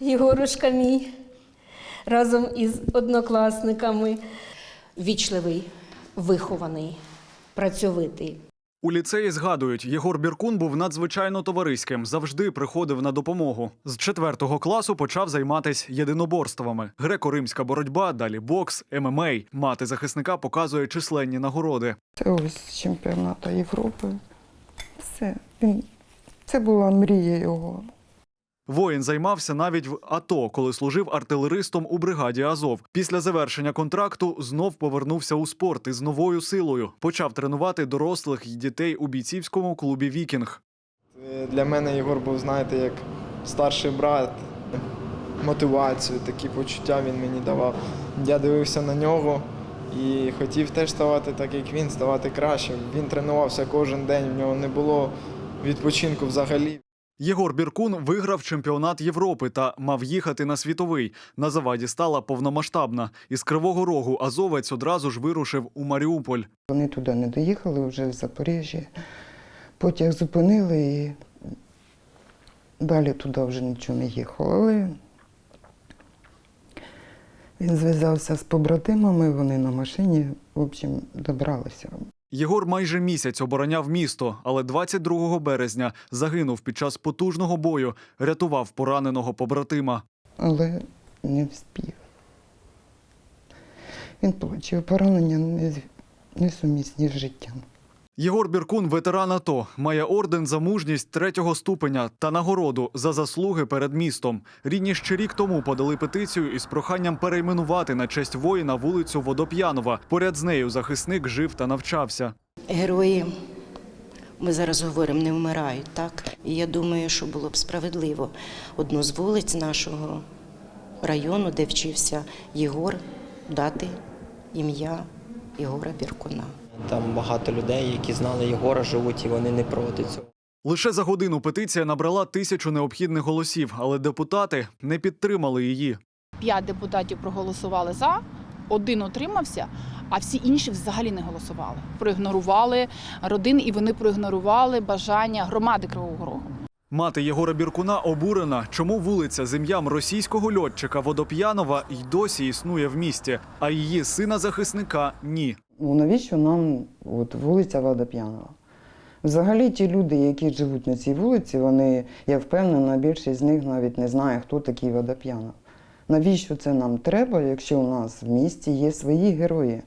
Єгорушка мій разом із однокласниками. Вічливий, вихований, працьовитий. У ліцеї згадують, Єгор Біркун був надзвичайно товариським, завжди приходив на допомогу. З четвертого класу почав займатися єдиноборствами: греко-римська боротьба, далі бокс, ММА. Мати захисника показує численні нагороди. Це ось з чемпіонату Європи. Все. Він... Це була мрія його. Воїн займався навіть в АТО, коли служив артилеристом у бригаді Азов. Після завершення контракту знов повернувся у спорт із новою силою. Почав тренувати дорослих і дітей у бійцівському клубі Вікінг. Для мене Єгор був, знаєте, як старший брат, мотивацію, такі почуття він мені давав. Я дивився на нього і хотів теж ставати так, як він, ставати кращим. Він тренувався кожен день, в нього не було відпочинку взагалі. Єгор Біркун виграв чемпіонат Європи та мав їхати на світовий. На заваді стала повномасштабна. Із Кривого Рогу азовець одразу ж вирушив у Маріуполь. Вони туди не доїхали, вже в Запоріжжі. Потяг зупинили і далі туди вже нічого не їхало. Але він зв'язався з побратимами, вони на машині, в общем, добралися. Єгор майже місяць обороняв місто, але 22 березня загинув під час потужного бою, рятував пораненого побратима. але не вспів. Він отримав поранення несумісні з життям. Єгор Біркун, ветеран АТО, має орден за мужність третього ступеня та нагороду за заслуги перед містом. Рідні ще рік тому подали петицію із проханням перейменувати на честь воїна вулицю Водоп'янова. Поряд з нею захисник жив та навчався. Герої, ми зараз говоримо, не вмирають, так? І я думаю, що було б справедливо одну з вулиць нашого району, де вчився Єгор, дати ім'я Єгора Біркуна. Там багато людей, які знали Єгора, живуть, і вони не проти цього. Лише за годину петиція набрала тисячу необхідних голосів, але депутати не підтримали її. П'ять депутатів проголосували за, один утримався, а всі інші взагалі не голосували. Проігнорували родини і вони проігнорували бажання громади Кривого Рогу. Мати Єгора Біркуна обурена, чому вулиця з ім'ям російського льотчика Водоп'янова й досі існує в місті, а її сина захисника ні. Ну, навіщо нам от, вулиця Водоп'янова? Взагалі ті люди, які живуть на цій вулиці, вони, я впевнена, більшість з них навіть не знає, хто такий Водоп'янов. Навіщо це нам треба, якщо у нас в місті є свої герої?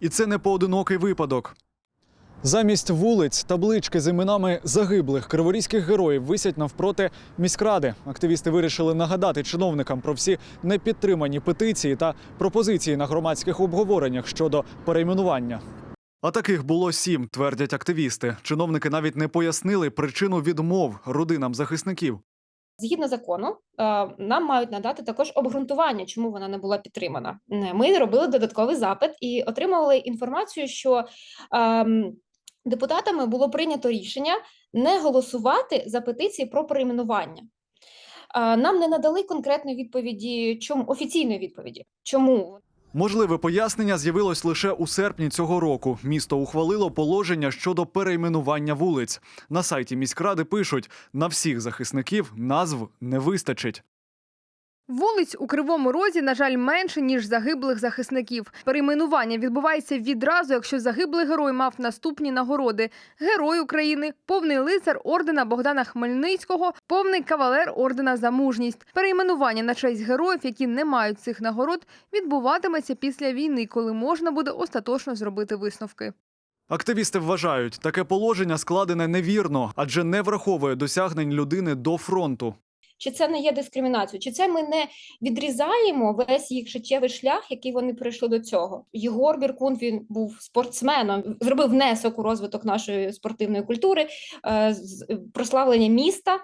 І це не поодинокий випадок. Замість вулиць таблички з іменами загиблих криворізьких героїв висять навпроти міськради. Активісти вирішили нагадати чиновникам про всі непідтримані петиції та пропозиції на громадських обговореннях щодо перейменування. А таких було сім, твердять активісти. Чиновники навіть не пояснили причину відмов родинам захисників. Згідно закону, е, нам мають надати також обґрунтування, чому вона не була підтримана. Ми робили додатковий запит і отримали інформацію, що ем, депутатами було прийнято рішення не голосувати за петиції про перейменування. Нам не надали конкретної відповіді, чому офіційної відповіді, чому Можливе пояснення з'явилось лише у серпні цього року. Місто ухвалило положення щодо перейменування вулиць. На сайті міськради пишуть: на всіх захисників назв не вистачить. Вулиць у Кривому Розі, на жаль, менше, ніж загиблих захисників. Перейменування відбувається відразу, якщо загиблий герой мав наступні нагороди: Герой України, повний лицар ордена Богдана Хмельницького, повний кавалер ордена за мужність. Перейменування на честь героїв, які не мають цих нагород, відбуватиметься після війни, коли можна буде остаточно зробити висновки. Активісти вважають, таке положення складене невірно, адже не враховує досягнень людини до фронту. Чи це не є дискримінацією, чи це ми не відрізаємо весь їх життєвий шлях, який вони пройшли до цього. Єгор Біркун він був спортсменом, зробив внесок у розвиток нашої спортивної культури, е, прославлення міста.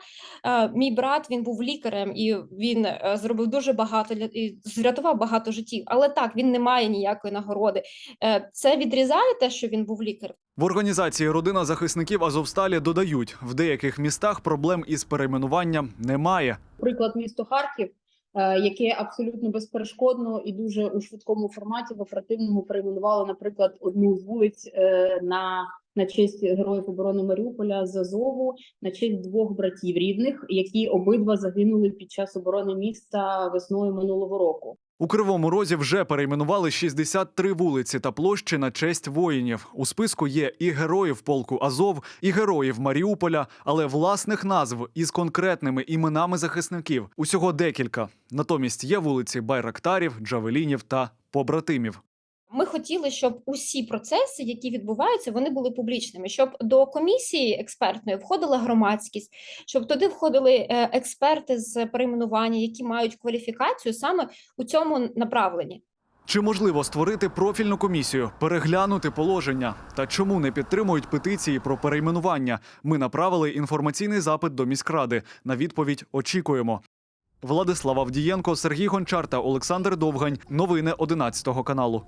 Е, Мій брат він був лікарем і він е, зробив дуже багато і зрятував багато життів. Але так він не має ніякої нагороди. Це відрізає те, що він був лікарем. В організації Родина захисників Азовсталі додають, в деяких містах проблем із перейменуванням немає. Приклад місто Харків, е, яке абсолютно безперешкодно і дуже у швидкому форматі в оперативному перейменувало, наприклад, одну з вулиць е, на на честь героїв оборони Маріуполя з Азову, на честь двох братів рідних, які обидва загинули під час оборони міста весною минулого року. У Кривому Розі вже перейменували 63 вулиці та площі на честь воїнів. У списку є і героїв полку Азов, і героїв Маріуполя, але власних назв із конкретними іменами захисників усього декілька. Натомість є вулиці Байрактарів, Джавелінів та побратимів. Ми хотіли, щоб усі процеси, які відбуваються, вони були публічними, щоб до комісії експертної входила громадськість, щоб туди входили е, експерти з перейменування, які мають кваліфікацію саме у цьому направленні. Чи можливо створити профільну комісію, переглянути положення? Та чому не підтримують петиції про перейменування? Ми направили інформаційний запит до міськради. На відповідь очікуємо. Владислав Авдієнко, Сергій Гончар та Олександр Довгань. Новини 11 каналу.